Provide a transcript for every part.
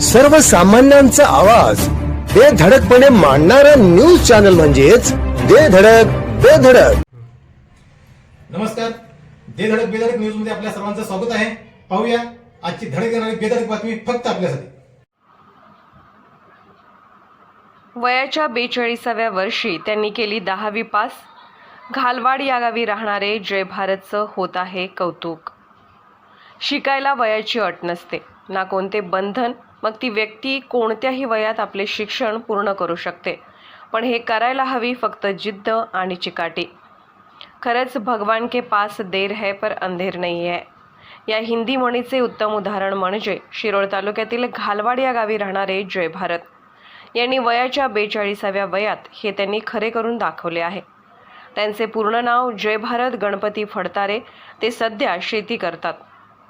सर्वसामान्यांचा आवाज. बेधडकपणे मांडणारा न्यूज चॅनल म्हणजेच बेधडक बेधडक नमस्कार. दे धडक बेधडक न्यूजमध्ये आपल्या सर्वांचं स्वागत आहे. पाहूया आजची धडक येणारी बेधडक बातमी फक्त आपल्यासाठी. वयाच्या बेचाळीसाव्या वर्षी त्यांनी केली दहावी पास. घालवाड या गावी राहणारे जय भारतचं होत आहे कौतुक. शिकायला वयाची अट नसते. ना कोणते बंधन मग ती व्यक्ती कोणत्याही वयात आपले शिक्षण पूर्ण करू शकते. पण हे करायला हवी फक्त जिद्द आणि चिकाटी. खरंच भगवान के पास देर है पर अंधेर नाही आहे या हिंदी म्हणीचे उत्तम उदाहरण म्हणजे शिरोळ तालुक्यातील घालवाड या गावी राहणारे जय भारत. यांनी वयाच्या बेचाळीसाव्या वयात हे त्यांनी खरे करून दाखवले आहे. त्यांचे पूर्ण नाव जय भारत गणपती फडतारे ते सध्या शेती करतात.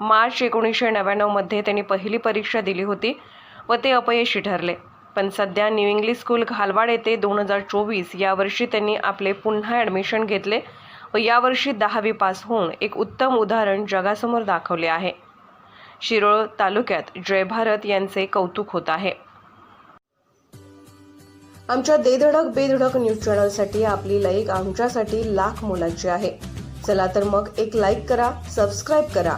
मार्च एकोणीसशे नव्याण्णवमध्ये त्यांनी पहिली परीक्षा दिली होती व ते अपयशी ठरले. पण सध्या न्यू इंग्लिश स्कूल घालवाड येथे दोन हजार चोवीस यावर्षी त्यांनी आपले पुन्हा ॲडमिशन घेतले व यावर्षी दहावी पास होऊन एक उत्तम उदाहरण जगासमोर दाखवले आहे. शिरोळ तालुक्यात जय भारत यांचे कौतुक होत आहे. आमच्या देधडक बेधडक न्यूज चॅनलसाठी आपली लाईक आमच्यासाठी लाख मोलाची आहे. चला तर मग एक लाईक करा सबस्क्राईब करा